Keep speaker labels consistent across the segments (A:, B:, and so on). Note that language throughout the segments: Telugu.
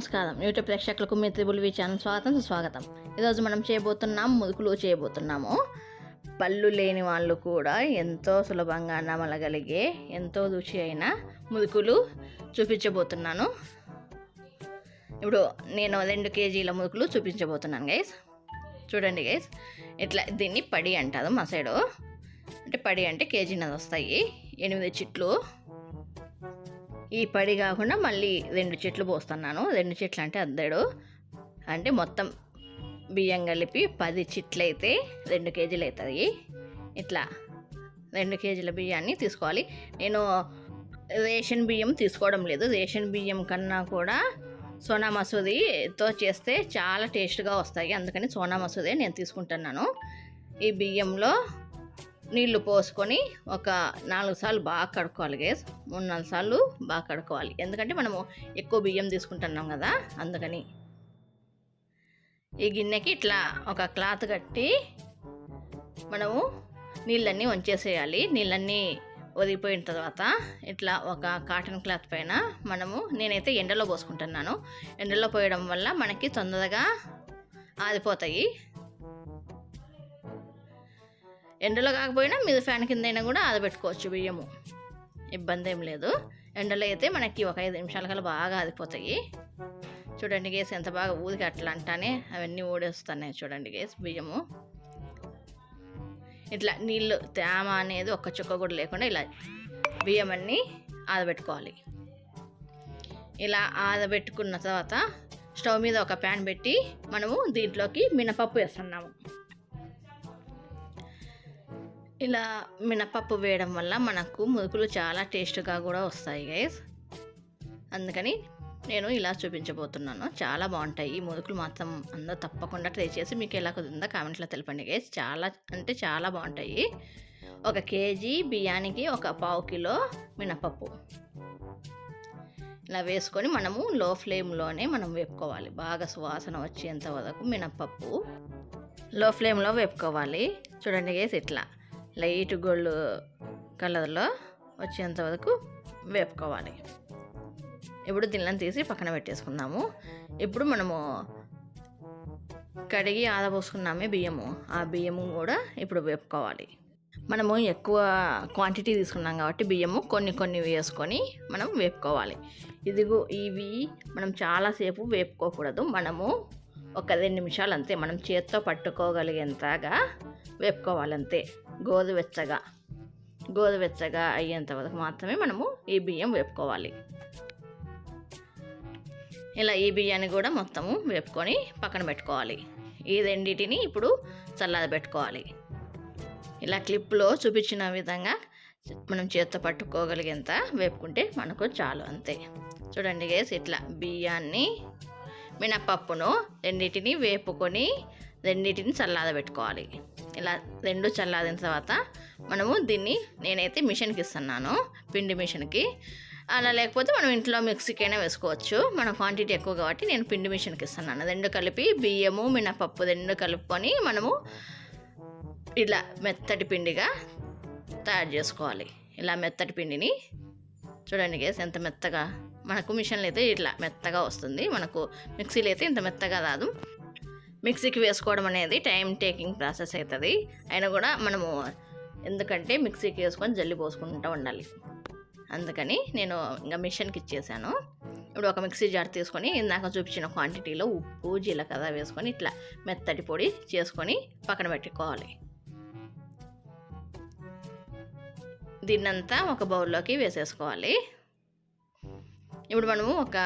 A: నమస్కారం. యూట్యూబ్ ప్రేక్షకులకు మీ త్రిబుల్ వి ఛానల్ స్వాగతం సుస్వాగతం. ఈరోజు మనం చేయబోతున్నాం ముదుకులు చేయబోతున్నాము. పళ్ళు లేని వాళ్ళు కూడా ఎంతో సులభంగా నమలగలిగే ఎంతో రుచి అయిన ముదుకులు చూపించబోతున్నాను. ఇప్పుడు నేను రెండు కేజీల ముదుకులు చూపించబోతున్నాను గైస్ చూడండి గైస్ ఇట్లా దీన్ని పడి అంటారు మా సైడు. అంటే పడి అంటే కేజీన్నర వస్తాయి. ఎనిమిది చిట్లు. ఈ పడి కాకుండా మళ్ళీ రెండు చెట్లు పోస్తున్నాను. రెండు చెట్లు అంటే అద్దడు. అంటే మొత్తం బియ్యం కలిపి పది చెట్లు అయితే రెండు కేజీలు అవుతుంది ఇట్లా రెండు కేజీల బియ్యాన్ని తీసుకోవాలి. నేను రేషన్ బియ్యం తీసుకోవడం లేదు. రేషన్ బియ్యం కన్నా కూడా సోనా మసూదితో చేస్తే చాలా టేస్ట్గా వస్తాయి. అందుకని సోనా మసూదే నేను తీసుకుంటున్నాను. ఈ బియ్యంలో నీళ్ళు పోసుకొని ఒక నాలుగు సార్లు బాగా కడుక్కోవాలి గేస్ మూడు నాలుగు సార్లు బాగా కడుక్కోవాలి. ఎందుకంటే మనము ఎక్కువ బియ్యం తీసుకుంటున్నాం కదా అందుకని. ఈ గిన్నెకి ఇట్లా ఒక క్లాత్ కట్టి మనము నీళ్ళన్నీ వంచేసేయాలి. నీళ్ళన్నీ వదిలిపోయిన తర్వాత ఇట్లా ఒక కాటన్ క్లాత్ పైన మనము నేనైతే ఎండలో పోసుకుంటున్నాను. ఎండలో పోయడం వల్ల మనకి తొందరగా ఆరిపోతాయి. ఎండలో కాకపోయినా మీద ఫ్యాన్ కింద అయినా కూడా ఆదబెట్టుకోవచ్చు బియ్యము. ఇబ్బంది ఏం లేదు. ఎండలో అయితే మనకి ఒక ఐదు నిమిషాల కల్లా బాగా ఆదిపోతాయి చూడండి గేస్ ఎంత బాగా ఊదికి అట్లా అంటానే అవన్నీ ఊడేస్తున్నాయి చూడండి గేస్ బియ్యము. ఇట్లా నీళ్ళు తేమ అనేది ఒక్క చుక్క కూడా లేకుండా ఇలా బియ్యం అన్నీ ఆదబెట్టుకోవాలి ఇలా ఆదబెట్టుకున్న తర్వాత స్టవ్ మీద ఒక ప్యాన్ పెట్టి మనము దీంట్లోకి మినపప్పు వేస్తున్నాము. ఇలా మినపప్పు వేయడం వల్ల మనకు ముదుకులు చాలా టేస్ట్గా కూడా వస్తాయి గైస్. అందుకని నేను ఇలా చూపించబోతున్నాను. చాలా బాగుంటాయి. ఈ ముదుకులు మాత్రం అందరూ తప్పకుండా ట్రై చేసి మీకు ఎలా కుదిరిందో కామెంట్లో తెలపండి గైస్. చాలా అంటే చాలా బాగుంటాయి. ఒక కేజీ బియ్యానికి ఒక పావు కిలో మినపప్పు. ఇలా వేసుకొని మనము లో ఫ్లేమ్లోనే మనం వేపుకోవాలి. బాగా సువాసన వచ్చేంత వరకు మినపప్పు. లో ఫ్లేమ్లో వేపుకోవాలి. చూడండి గేస్ ఇట్లా. లైట్ గోల్డ్ కలర్లో వచ్చేంత వరకు వేపుకోవాలి. ఇప్పుడు దీనిని తీసి పక్కన పెట్టేసుకుందాము. ఇప్పుడు మనము కడిగి ఆదపోసుకున్నామే బియ్యము. ఆ బియ్యము కూడా ఇప్పుడు వేపుకోవాలి. మనము ఎక్కువ క్వాంటిటీ తీసుకున్నాం కాబట్టి బియ్యము కొన్ని కొన్ని వేసుకొని మనం వేపుకోవాలి. ఇదిగో ఇవి మనం చాలాసేపు వేపుకోకూడదు. మనము ఒక రెండు నిమిషాలు అంతే. మనం చేత్తో పట్టుకోగలిగేంతగా వేపుకోవాలంతే. గోరువెచ్చగా గోరువెచ్చగా అయ్యేంత వరకు మాత్రమే మనము ఈ బియ్యం వేపుకోవాలి. ఇలా ఈ బియ్యాన్ని కూడా మొత్తము వేపుకొని పక్కన పెట్టుకోవాలి. ఈ రెండింటిని ఇప్పుడు చల్లారి పెట్టుకోవాలి. ఇలా క్లిప్లో చూపించిన విధంగా మనం చేత్తో పట్టుకోగలిగేంత వేపుకుంటే మనకు చాలు అంతే. చూడండి గేస్ ఇట్లా బియ్యాన్ని మినపప్పును రెండింటిని వేపుకొని రెండింటిని చల్లాద పెట్టుకోవాలి. ఇలా రెండు చల్లారిన తర్వాత మనము దీన్ని నేనైతే మిషన్కి ఇస్తున్నాను పిండి మిషన్కి. అలా లేకపోతే మనం ఇంట్లో మిక్సీకైనా వేసుకోవచ్చు. మన క్వాంటిటీ ఎక్కువ కాబట్టి నేను పిండి మిషన్కి ఇస్తున్నాను. రెండు కలిపి బియ్యము మినపప్పు రెండు కలుపుకొని మనము ఇలా మెత్తటి పిండిగా తయారు చేసుకోవాలి. ఇలా మెత్తటి పిండిని. చూడండి గేస్ ఎంత మెత్తగా. మనకు మిషన్లు అయితే ఇట్లా మెత్తగా వస్తుంది. మనకు మిక్సీలో అయితే ఇంత మెత్తగా రాదు. మిక్సీకి వేసుకోవడం అనేది టైం టేకింగ్ ప్రాసెస్ అవుతుంది అయినా కూడా మనము ఎందుకంటే మిక్సీకి వేసుకొని జల్లి పోసుకుంటూ ఉండాలి. అందుకని నేను ఇంకా మిషన్కి ఇచ్చేసాను. ఇప్పుడు ఒక మిక్సీ జార్ తీసుకొని ఇందాక చూపించిన క్వాంటిటీలో ఉప్పు జీలకర్ర వేసుకొని ఇట్లా మెత్తటి పొడి చేసుకొని పక్కన పెట్టుకోవాలి. దీన్నంతా ఒక బౌల్లోకి వేసేసుకోవాలి. ఇప్పుడు మనము ఒక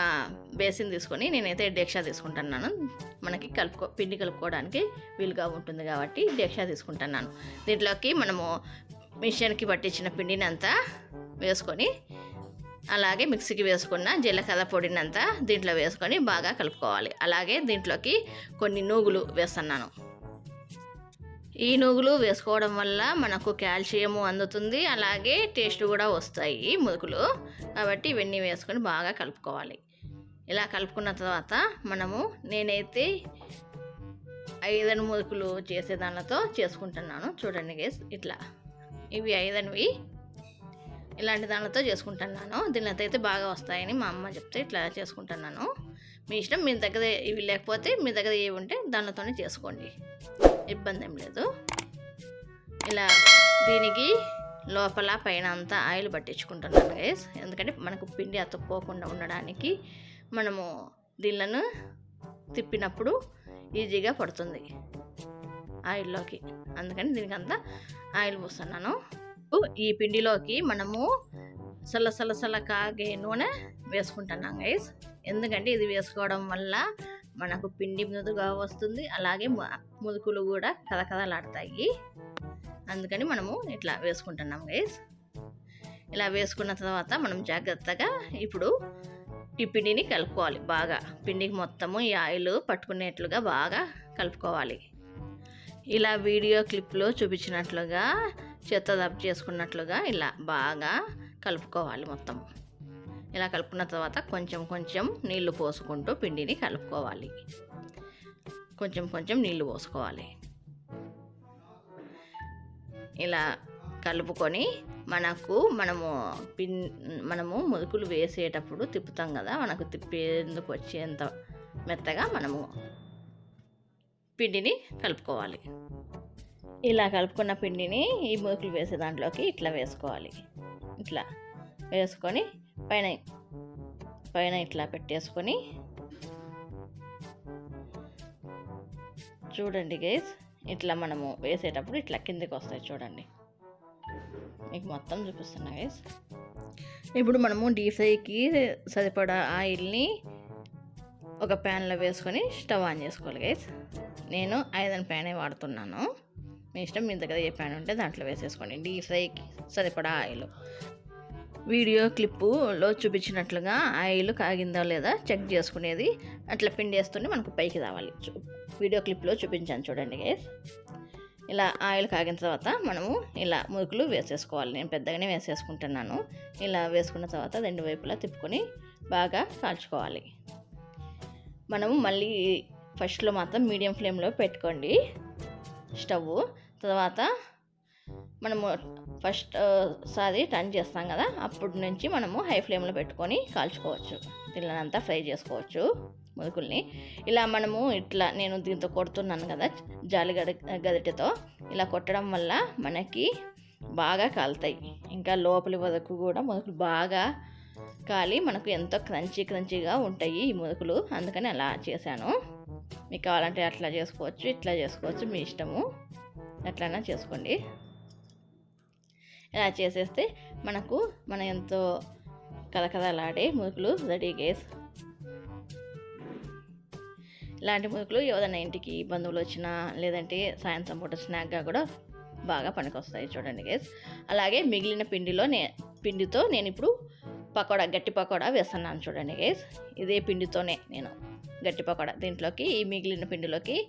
A: బేసిన్ తీసుకొని నేనైతే డేక్షా తీసుకుంటున్నాను. మనకి కలుపుకో పిండి కలుపుకోవడానికి వీలుగా ఉంటుంది కాబట్టి డేక్షా తీసుకుంటున్నాను. దీంట్లోకి మనము మిషన్కి పట్టించిన పిండిని అంతా వేసుకొని అలాగే మిక్సీకి వేసుకున్న జీలకర్ర పొడినంతా దీంట్లో వేసుకొని బాగా కలుపుకోవాలి. అలాగే దీంట్లోకి కొన్ని నూగులు వేస్తున్నాను. ఈ నూగులు వేసుకోవడం వల్ల మనకు కాల్షియము అందుతుంది. అలాగే టేస్ట్ కూడా వస్తాయి ముదుకులు కాబట్టి ఇవన్నీ వేసుకొని బాగా కలుపుకోవాలి. ఇలా కలుపుకున్న తర్వాత మనము నేనైతే ఐదను ముదుకులు చేసే దానితో చేసుకుంటున్నాను. చూడండి గేస్ ఇట్లా. ఇవి ఐదనివి ఇలాంటి దానితో చేసుకుంటున్నాను. దీనితో అయితే బాగా వస్తాయని మా అమ్మ చెప్తే ఇట్లా చేసుకుంటున్నాను. మీ ఇష్టం మీ దగ్గర ఇవి లేకపోతే మీ దగ్గర ఏవి ఉంటే దానితోనే చేసుకోండి. ఇబ్బంది ఏం లేదు. ఇలా దీనికి లోపల పైన అంతా ఆయిల్ పట్టించుకుంటున్నాను గైస్ ఎందుకంటే మనకు పిండి అతుక్కోకుండా ఉండడానికి మనము దీళ్ళను తిప్పినప్పుడు ఈజీగా పడుతుంది ఆయిల్లోకి. అందుకని దీనికి అంతా ఆయిల్ పోస్తున్నాను. ఈ పిండిలోకి మనము సల్ల సల్ల సల్ల కాగే నూనె వేసుకుంటున్నాం గైస్ ఎందుకంటే ఇది వేసుకోవడం వల్ల మనకు పిండి మృదుగా వస్తుంది. అలాగే ము- ముదుకులు కూడా కదకదలాడతాయి అందుకని మనము ఇట్లా వేసుకుంటున్నాం గైస్ ఇలా వేసుకున్న తర్వాత మనం జాగ్రత్తగా ఇప్పుడు ఈ పిండిని కలుపుకోవాలి బాగా. పిండికి మొత్తము ఈ ఆయిల్ పట్టుకునేట్లుగా బాగా కలుపుకోవాలి. ఇలా వీడియో క్లిప్లో చూపించినట్లుగా చెత్త దబ్ చేసుకున్నట్లుగా ఇలా బాగా కలుపుకోవాలి మొత్తం ఇలా కలుపుకున్న తర్వాత కొంచెం కొంచెం నీళ్ళు పోసుకుంటూ పిండిని కలుపుకోవాలి. కొంచెం కొంచెం నీళ్ళు పోసుకోవాలి. ఇలా కలుపుకొని మనకు మనము పిన్ మనము ముదుకులు వేసేటప్పుడు తిప్పుతాం కదా మనకు తిప్పేందుకు వచ్చేంత మెత్తగా మనము పిండిని కలుపుకోవాలి. ఇలా కలుపుకున్న పిండిని ఈ ముదుకులు వేసే దాంట్లోకి ఇట్లా వేసుకోవాలి. ఇట్లా వేసుకొని పైన పైన ఇట్లా పెట్టేసుకొని చూడండి గైస్ ఇట్లా మనము వేసేటప్పుడు ఇట్లా కిందకి వస్తాయి చూడండి. మీకు మొత్తం చూపిస్తున్నా గైస్ ఇప్పుడు మనము డీప్ ఫ్రైకి సరిపడా ఆయిల్ని ఒక ప్యాన్లో వేసుకొని స్టవ్ ఆన్ చేసుకోవాలి గైస్ నేను ఐరన్ ప్యానే వాడుతున్నాను. మీ ఇష్టం మీ దగ్గర ఏ ప్యాన్ ఉంటే దాంట్లో వేసేసుకోండి. డీప్ ఫ్రైకి సరిపడా ఆయిల్. వీడియో క్లిప్పులో చూపించినట్లుగా ఆయిల్ కాగిందా లేదా చెక్ చేసుకునేది. అట్లా పిండి వేస్తుంటే మనకు పైకి రావాలి. చూ- వీడియో క్లిప్లో చూపించాను చూడండి గైస్ ఇలా ఆయిల్ కాగిన తర్వాత మనము ఇలా మురుకులు వేసేసుకోవాలి. నేను పెద్దగానే వేసేసుకుంటున్నాను. ఇలా వేసుకున్న తర్వాత రెండు వైపులా తిప్పుకొని బాగా కాల్చుకోవాలి. మనము మళ్ళీ ఫస్ట్లో మాత్రం మీడియం ఫ్లేమ్లో పెట్టుకోండి. స్టవ్ తర్వాత మనము ఫస్ట్ సారి టర్న్ చేస్తాం కదా అప్పటి నుంచి మనము హై ఫ్లేమ్లో పెట్టుకొని కాల్చుకోవచ్చు. పిల్లలంతా ఫ్రై చేసుకోవచ్చు ముదుకుల్ని ఇలా మనము ఇట్లా నేను దీంతో కొడుతున్నాను కదా జాలి గడ గరిటెతో. ఇలా కొట్టడం వల్ల మనకి బాగా కాలుతాయి. ఇంకా లోపలి వరకు కూడా ముదుకులు బాగా కాలి మనకు ఎంతో క్రంచీ క్రంచీగా ఉంటాయి ఈ ముదుకులు అందుకని అలా చేశాను. మీకు కావాలంటే అట్లా చేసుకోవచ్చు ఇట్లా చేసుకోవచ్చు మీ ఇష్టము. ఎట్లయినా చేసుకోండి. ఇలా చేసేస్తే మనకు మన ఎంతో కథకథలాడే ముదుకులు రెడీ గేస్ ఇలాంటి ముదుకులు ఏదైనా ఇంటికి బంధువులు వచ్చినా లేదంటే సాయంత్రం పూట స్నాక్గా కూడా బాగా పనికొస్తాయి చూడండి గేస్ అలాగే మిగిలిన పిండిలో నే పిండితో నేను ఇప్పుడు పకోడా గట్టి పకోడా వేస్తున్నాను చూడండి గేస్ ఇదే పిండితోనే నేను గట్టి పకోడా. దీంట్లోకి ఈ మిగిలిన పిండిలోకి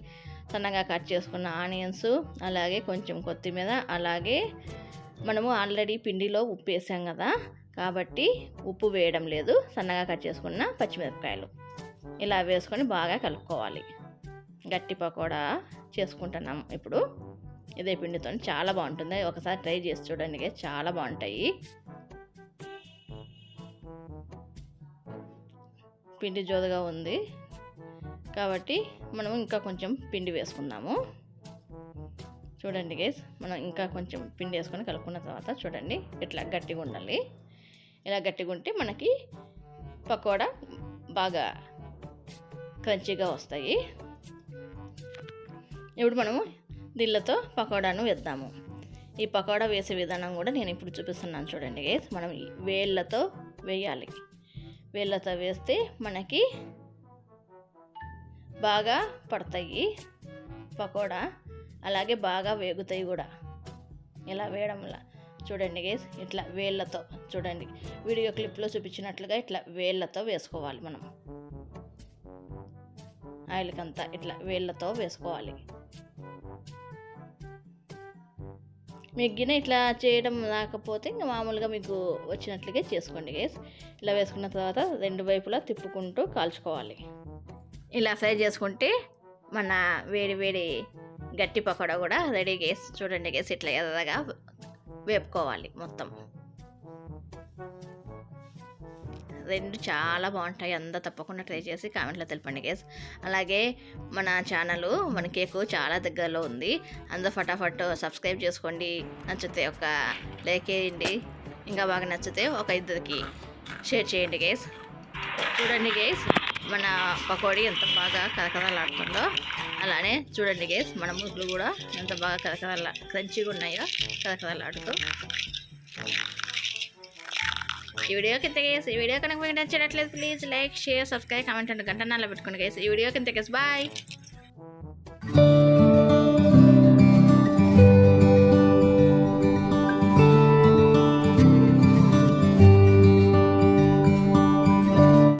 A: సన్నగా కట్ చేసుకున్న ఆనియన్స్ అలాగే కొంచెం కొత్తిమీర అలాగే మనము ఆల్రెడీ పిండిలో ఉప్పు వేసాం కదా కాబట్టి ఉప్పు వేయడం లేదు. సన్నగా కట్ చేసుకున్న పచ్చిమిరపకాయలు. ఇలా వేసుకొని బాగా కలుపుకోవాలి. గట్టి పకోడా చేసుకుంటున్నాం ఇప్పుడు. ఇదే పిండితో చాలా బాగుంటుంది. ఒకసారి ట్రై చేసి చూడండి చాలా బాగుంటాయి. పిండి జోదుగా ఉంది. కాబట్టి మనం ఇంకా కొంచెం పిండి వేసుకుందాము. చూడండి గేస్ మనం ఇంకా కొంచెం పిండి వేసుకొని కలుపుకున్న తర్వాత చూడండి ఇట్లా గట్టిగా ఉండాలి. ఇలా గట్టిగా ఉంటే మనకి పకోడా బాగా క్రంచిగా వస్తాయి. ఇప్పుడు మనము దీళ్ళతో పకోడాను వేద్దాము. ఈ పకోడా వేసే విధానం కూడా నేను ఇప్పుడు చూపిస్తున్నాను చూడండి గేస్ మనం వేళ్ళతో వేయాలి. వేళ్ళతో వేస్తే మనకి బాగా పడతాయి పకోడా. అలాగే బాగా వేగుతాయి కూడా. ఇలా వేయడం వల్ల. చూడండి గేస్ ఇట్లా వేళ్ళతో చూడండి. వీడియో క్లిప్లో చూపించినట్లుగా ఇట్లా వేళ్ళతో వేసుకోవాలి మనం. ఆయిల్కంతా ఇట్లా వేళ్ళతో వేసుకోవాలి. మీకు గిన్నె ఇట్లా చేయడం రాకపోతే ఇంకా మామూలుగా మీకు వచ్చినట్లుగా చేసుకోండి గేస్ ఇలా వేసుకున్న తర్వాత రెండు వైపులా తిప్పుకుంటూ కాల్చుకోవాలి. ఇలా ఫ్రై చేసుకుంటే మన వేడి వేడి గట్టి పకోడా కూడా రెడీ చేసి చూడండి గేసి ఇట్లా ఎర్రగా వేపుకోవాలి మొత్తం. రెండు చాలా బాగుంటాయి అందరూ తప్పకుండా ట్రై చేసి కామెంట్లో తెలపండి గేస్ అలాగే మన ఛానల్ మన కేకు చాలా దగ్గరలో ఉంది. అందరూ ఫటాఫట్ సబ్స్క్రైబ్ చేసుకోండి. నచ్చితే ఒక లైక్ వేయండి ఇంకా బాగా నచ్చితే ఒక ఇద్దరికి షేర్ చేయండి గేస్ చూడండి గేస్ మన పకోడీ ఎంత బాగా కరకరలాడుతుందో. అలానే చూడండి గేస్ మన ముగ్గులు కూడా ఎంత బాగా కరకరలా క్రంచిగా ఉన్నాయో కరకరలాడుతూ ఈ వీడియో కింద గేస్ ఈ వీడియో కనుక మీకు నచ్చినట్లయితే please like share subscribe comment and గంట నాలో పెట్టుకోండి గైస్ ఈ వీడియో కింద గేస్ బాయ్